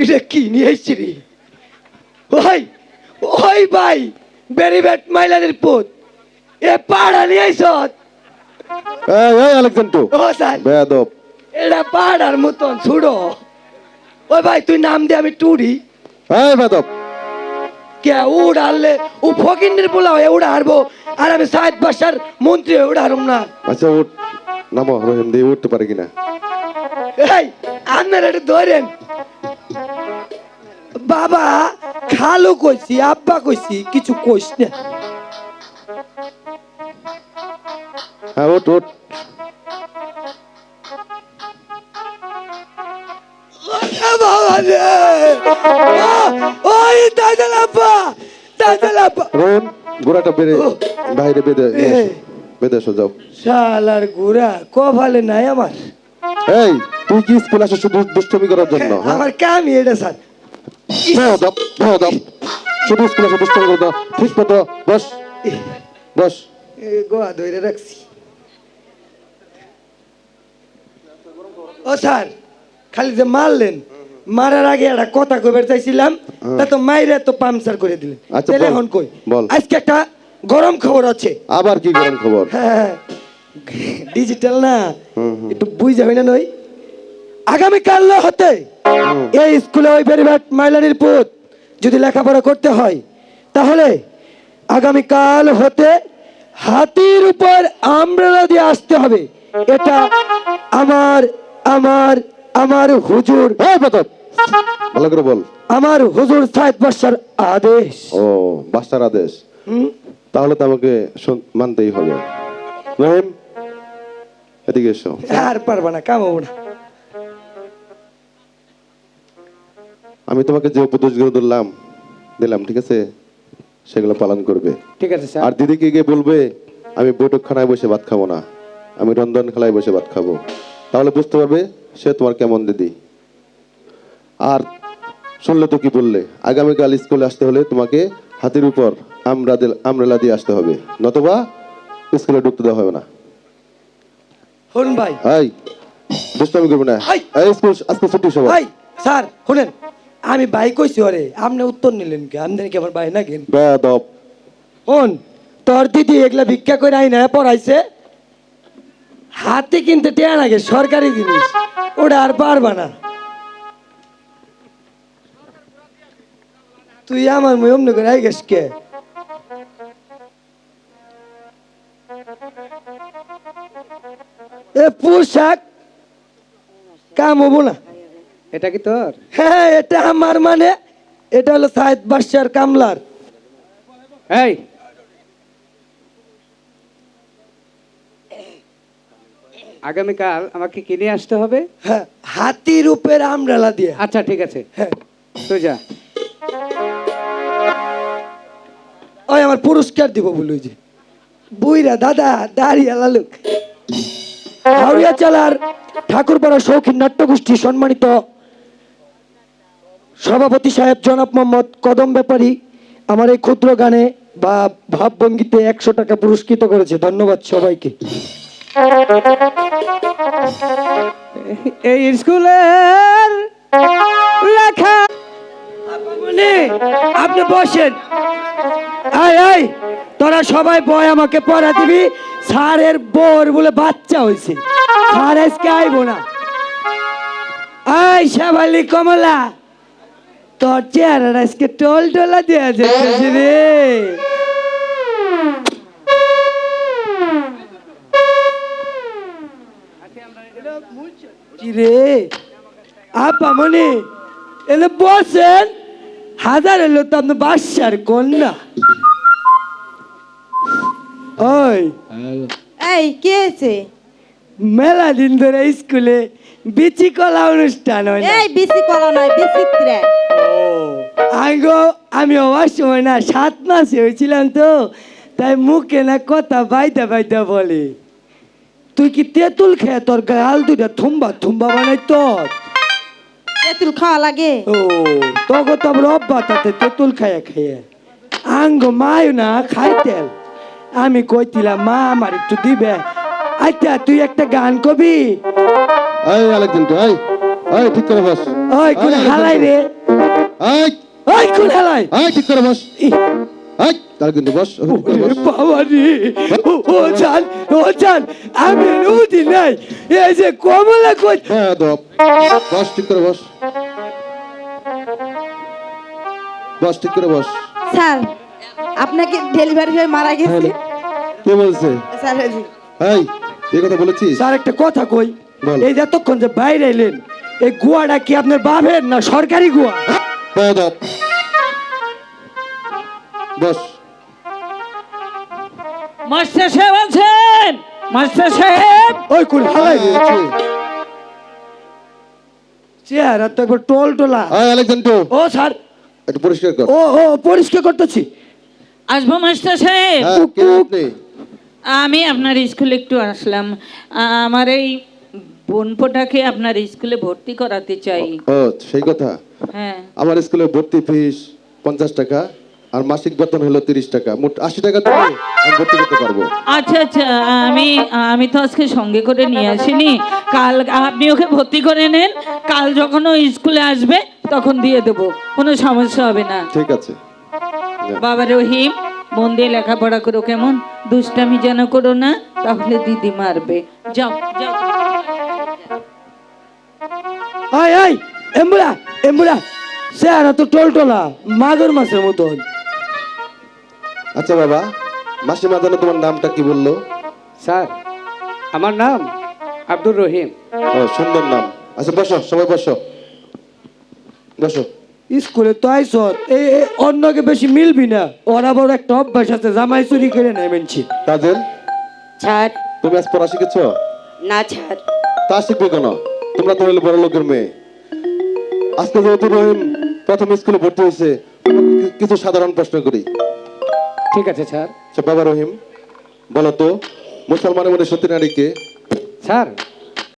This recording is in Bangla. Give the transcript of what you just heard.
এটা কি নিয়ে এসছি রে? ওই ওই ভাই বেরিবেট মাইলানের পুত। এ পাড়া নিয়ে আইস এই এই আলেকজান্ডু ও স্যার। বেয়াদব। এটা পাড়ার মতন ছুড়ো। ওই ভাই তুই নাম দে আমি টুরি। এই বেয়াদব। কে উড় হারলে ও ফকিন্নের পোলা হয়ে উড়া হারবো আর আমি সাহেব বাসার মন্ত্রী হয়ে উড়া হারুম না। আচ্ছা উঠ। নামো রহিম দিয়ে উঠতে পারে কিনা? এই আপনার এটা ধরেন। বাবা খালু কইছি আব্বা কইছি কিছু কইস না। হ্যাঁ উঠ উঠ ওরে বাবা রে! ও, ওই দাদা আব্বা দাদা আব্বা। রহিম গোড়াটা বেড়ে বাইরে বেঁধে নিয়ে এসো। বেঁধে এসো যাও। শালার গুড়া কপালে নাই আমার। এই তুই কি স্কুল আসো শুধু দুষ্টমি করার জন্য হ্যাঁ? আমার কামই এটা স্যার। বেয়াদব বেয়াদব শুধু স্কুল আসো দুষ্টমি করে দাও ঠিক মতো বস বস এ, গোয়া ধরে রাখছি ও স্যার খালি যে মারলেন মারার আগে একটা কথা কইবার চাইছিলাম তা তো মাইরে তো পামচার করে দিলেন তাহলে এখন কই বল। আজকে একটা গরম খবর আছে আবার কি গরম খবর হ্যাঁ ডিজিটাল না। একটু বুঝ যাবে না নই আগামী কাল হতে এই স্কুলে ওই বেরিবাট মাইলানির পুত যদি লেখাপড়া করতে হয় তাহলে আগামী কাল হতে হাতির উপর আমরালা দিয়ে আসতে হবে। এটা আমার আমার আমার হুজুর ভালো করে বল। আমার হুজুর সাহেব বর্ষার আদেশ। ও বাচ্চার আদেশ? তাহলে তো আমাকে মানতেই হবে। রহিম এদিকে এসো। আর পারবা না কামাবো না। আমি তোমাকে যে উপদেশগুলো দিলাম দিলাম ঠিক আছে? সেগুলো পালন করবে। ঠিক আছে স্যার। আর দিদিকে গিয়ে বলবে আমি বৈঠকখানায় বসে ভাত খাব না। আমি রন্ধন খেলায় বসে ভাত খাব। তাহলে বুঝতে পারবে সে তোমার কেমন দিদি। আর শুনলে তো কি বললে? আগামীকাল স্কুলে আসতে হলে তোমাকে হাতির উপর আমরা আমরেলা দিয়ে আসতে হবে। নতবা স্কুলে ঢুকতে দেওয়া হবে না। হন ভাই। এই দুষ্টামি করবে না। হাই। এই স্কুল আজকে ছুটি সবাই স্যার শুনেন। আমি ভাই কইছি ওরে আপনি উত্তর নিলেন কি? আপনি কি আমার ভাই না কেন বেদব। হন তোর দিদি এগুলা ভিক্ষা করে আইনা পড়াইছে? হাতে কিনতে টেয়া লাগে সরকারি জিনিস। ওটা আর পারবা না। তুই আমার মুই অমনি করে আই গেছ কে? এ পোশাক কাম হব না এটা কি তোর? হ্যাঁ এটা আমার মানে। এটা হলো সাহেদ বাদশার কামলার। এই। আগামীকাল আমাকে কিনে আসতে হবে? হ্যাঁ হাতির উপর আমরালা দিয়ে। আচ্ছা ঠিক আছে। হ্যাঁ। তুই যা। ওই আমার পুরস্কার দিব বলু যে। বুইরা দাদা দাঁড়িয়ে লালুক হাওড়িয়া চালার ঠাকুরপাড়া শৌখিন নাট্যগোষ্ঠী সম্মানিত সভাপতি সাহেব জনাব মোহাম্মদ কদম ব্যাপারী আমার এই ক্ষুদ্র গানে বা ভাবভঙ্গিতে একশো টাকা পুরস্কৃত করেছে। ধন্যবাদ সবাইকে। এই স্কুলের লেখা আপনি বসেন। আয় আয় তোরা সবাই বয় আমাকে পড়া দিবি। স্যারের বোর বলে বাচ্চা হয়েছে। স্যার আজকে আইবো না। আয় শেবালি কমলা তোর চেহারা আজকে টোল টোলা দেওয়া যাচ্ছে রে। রে? আপা মনে এলে বসেন। হাজার এলো তো আপনার বাসার কন্যা। ওই এই কে আছে মেলা দিন ধরে স্কুলে বিচি কলা অনুষ্ঠান হয় এই বেশি কলা নয় বিচিত্রে। আঙ্গো আমি হওয়ার সময় না সাত মাসে হয়েছিলাম তো তাই মুখে না কথা বাইতে বাইতে বলে। তুই কি তেঁতুল খেয়ে তোর গাল দুটা থুম্বা থুম্বা বানাই তোর? তেঁতুল খাওয়া লাগে? ও তোকে তো আমার অব্বাতাতে তেঁতুল খাইয়া খাইয়া। আঙ্গ মায় না খাইতেন আমি কইতিলাম মা আমার একটু দিবে। আচ্ছা তুই একটা গান কবি? এই আলেকজান্ডার এই এই ঠিক করে বস। ওই কোন হালাই রে। এই ওই কোন হালাই এই ঠিক করে বস। ই, তার কিন্তু বস ওখানে ঠিক করে ওরে বস। বাবা রে ও ও জান ও জান আমি রুদি নাই। এই যে কমলা কই হ্যাঁ বস ঠিক করে বস। বস ঠিক করে বস। স্যার আপনাকে ডেলিভারি হয়ে মারা গেছে। কে বলছে? স্যার এই এই কথা বলেছিস? স্যার একটা কথা কই। বল। এই যে এতক্ষণ যে বাইরে এলেন এই গুয়াটা কি আপনার বাপের না সরকারি গুয়া? হ্যাঁ বস মাস্টার সাহেব আছেন মাস্টার সাহেব! ওই কোন হালাই রে আছে। চেহারা তো একবার টোল টোলা। আলেকজান্ডার। ও স্যার। একটু পরিষ্কার কর। ও ও পরিষ্কার করতেছি। আসব মাস্টার সাহেব? হ্যাঁ আমি আপনার স্কুলে একটু আসলাম। আমার এই বোনপোটাকে আপনার স্কুলে ভর্তি করাতে চাই। ও সেই কথা। হ্যাঁ আমার স্কুলে ভর্তি ফিস পঞ্চাশ টাকা আর মাসিক বেতন হলো তিরিশ টাকা। মোট আশি টাকা দিলে আমি ভর্তি করতে পারব। আচ্ছা আচ্ছা আমি আমি তো আজকে সঙ্গে করে নিয়ে আসিনি। কাল আপনি ওকে ভর্তি করে নেন। কাল যখন ও স্কুলে আসবে তখন দিয়ে দেবো। কোনো সমস্যা হবে না। ঠিক আছে। বাবা রহিম মন দিয়ে লেখাপড়া করো কেমন? দুষ্টামি যেন করো না তাহলে দিদি মারবে। যাও যাও। আয় আয়! এমবুলা এমবুলা চেহারা তো টোল টোলা মাগুর মাছের মতন। আচ্ছা বাবা মাসিমা জানো তোমার নামটা কি বলল? স্যার আমার নাম আব্দুর রহিম। ও সুন্দর নাম। আচ্ছা বসো সবাই বসো। বসো। স্কুলে তো আইস এই অন্যকে বেশি মিলবি না। ওরা বড় একটা অভ্যাস আছে জামাই চুরি করে নেয় মেনছি। কাজেল ছাড় তুমি আজ পড়া শিখেছো? না ছাড় তা শিখবে কেন? তোমরা তো হলে বড় লোকের মেয়ে। আজকে যেহেতু রহিম প্রথম স্কুলে ভর্তি হয়েছে কিছু সাধারণ প্রশ্ন করি? ঠিক আছে স্যার। আচ্ছা বাবা রহিম বলো তো মুসলমানের মধ্যে সত্যি নারীকে স্যার